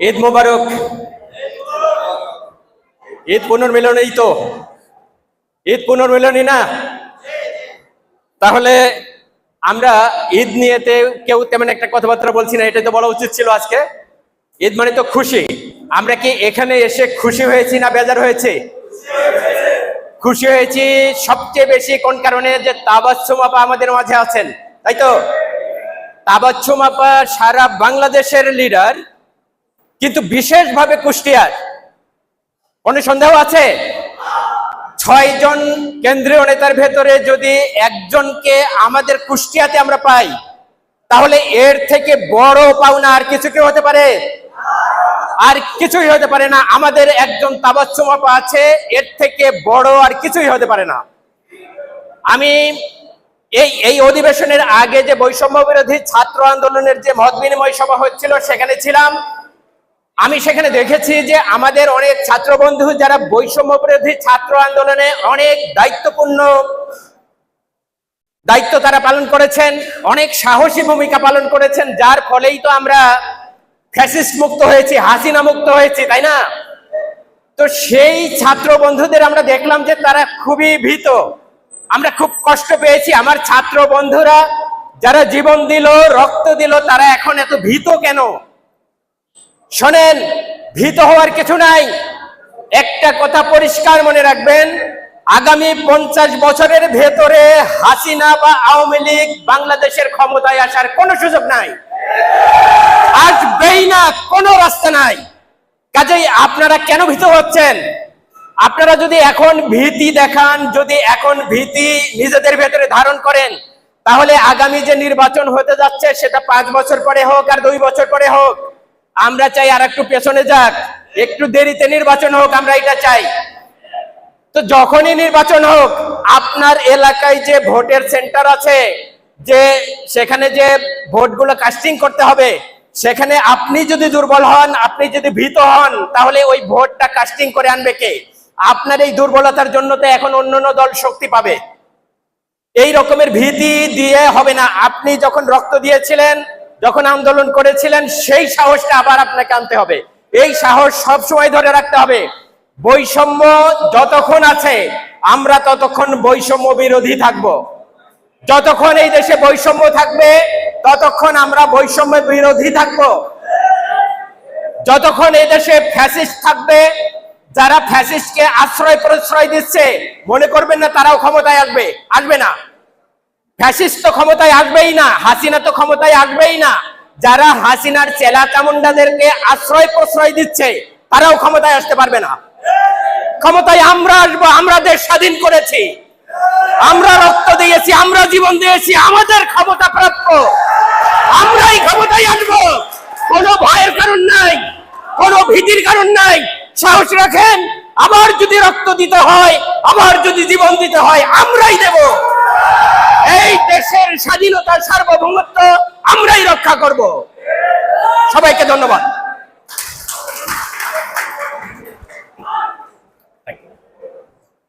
ঈদ মোবারক। ঈদ পুনর্মিলনই তো। ঈদ পুনর্মিলনই না। তাহলে আমরা ঈদ নিয়েতে কেউ তেমন একটা কথাবার্তা বলছি না এটা তো বলা উচিত ছিল আজকে। ঈদ মানে তো খুশি। আমরা কি এখানে এসে খুশি হয়েছি না বেজার হয়েছি? খুশি হয়েছি সবচেয়ে বেশি কোন কারণে? যে তাবাচ্ছুম আপা আমাদের মাঝে আছেন, তাই তো? তাবাচ্ছুম আপা সারা বাংলাদেশের লিডার কিন্তু বিশেষভাবে কুষ্টিয়ার। কোনো সন্দেহ আছে? ছয় জন কেন্দ্রীয় নেতার ভেতরে যদি একজনকে আমাদের কুষ্টিয়াতে আমরা পাই, তাহলে এর থেকে বড় পাওনা আর কিছু কি হতে পারে? আর কিছুই হতে পারে না। আমাদের একজন তাবাচ্ছুম আছে, এর থেকে বড় আর কিছুই হতে পারে না। আমি এই এই অধিবেশনের আগে যে বৈষম্য বিরোধী ছাত্র আন্দোলনের যে মত বিনিময় সভা হচ্ছিল, সেখানে ছিলাম। আমি সেখানে দেখেছি যে আমাদের অনেক ছাত্র বন্ধু যারা বৈষম্য বিরোধী ছাত্র আন্দোলনে অনেক দায়িত্বপূর্ণ দায়িত্ব তারা পালন করেছেন, অনেক সাহসী ভূমিকা পালন করেছেন, যার ফলেই তো আমরা ফ্যাসিস্ট মুক্ত হয়েছি, হাসিনা মুক্ত হয়েছি, তাই না? তো সেই ছাত্র বন্ধুদের আমরা দেখলাম যে তারা খুবই ভীত। আমরা খুব কষ্ট পেয়েছি, আমার ছাত্র বন্ধুরা যারা জীবন দিল, রক্ত দিল, তারা এখন এত ভীত কেন? শোনেন ভীত হওয়ার কিছু নাই। একটা কথা পরিষ্কার মনে রাখবেন, আগামী পঞ্চাশ বছরের ভেতরে হাসিনা বা আওয়ামী লীগ বাংলাদেশের ক্ষমতায় আসার কোনো সুযোগ নাই। আসবেই না, কোনো রাস্তা নাই। কাজেই আপনারা কেন ভীত হচ্ছেন? আপনারা যদি এখন ভীতি দেখান, যদি এখন ভীতি নিজেদের ভেতরে ধারণ করেন, তাহলে আগামী যে নির্বাচন হতে যাচ্ছে, সেটা পাঁচ বছর পরে হোক আর দুই বছর পরে হোক আমরা চাই আর একটু পেছনে যাক। একটু দেরিতে নির্বাচন হোক, আমরা এটা চাই। তো যখনই নির্বাচন হোক, আপনার এলাকায় যে ভোটের সেন্টার আছে, যে সেখানে যে ভোটগুলো কাস্টিং করতে হবে, সেখানে আপনি যদি দুর্বল হন, আপনি যদি ভীত হন, তাহলে ওই ভোটটা কাস্টিং করে আনবে কে? আপনার এই দুর্বলতার জন্য তো এখন অন্য দল শক্তি পাবে। এই রকমের ভীতি দিয়ে হবে না। আপনি যখন রক্ত দিয়েছিলেন যখন আন্দোলন করেছিলেন, সেই সাহসটা আবার আপনাকে আনতে হবে। এই সাহস সব সময় ধরে রাখতে হবে। বৈষম্য যতক্ষণ আছে, আমরা ততক্ষণ বৈষম্য বিরোধী থাকব। যতক্ষণ এই দেশে বৈষম্য থাকবে, ততক্ষণ আমরা বৈষম্য বিরোধী থাকব। যতক্ষণ এই দেশে ফ্যাসিস্ট থাকবে, যারা ফ্যাসিস্টকে আশ্রয় প্রশ্রয় দিচ্ছে, মনে করবেন না তারাও ক্ষমতায় আসবে আসবে না। ফ্যাসিস্ট তো ক্ষমতায় আসবেই না হাসিনা তো ক্ষমতায় আসবেই না। যারা হাসিনার চেলা চামুন্ডাদেরকে আশ্রয় প্রশ্রয় দিচ্ছে, তারাও ক্ষমতায় আসতে পারবে না। ক্ষমতায় আমরা আসব, আমরা দেশ স্বাধীন করেছি। আমরা রক্ত দিয়েছি, আমরা জীবন দিয়েছি, আমাদের ক্ষমতা প্রাপ্য। আমরাই ক্ষমতায় আসব। কোনো ভয়ের কারণ নাই, কোনো ভীতির কারণ নাই। সাহস রাখেন, আবার যদি রক্ত দিতে হয়, আবার যদি জীবন দিতে হয়, আমরাই দেব। স্বাধীনতা সার্বভৌমত্ব আমরাই রক্ষা করব। সবাইকে ধন্যবাদ।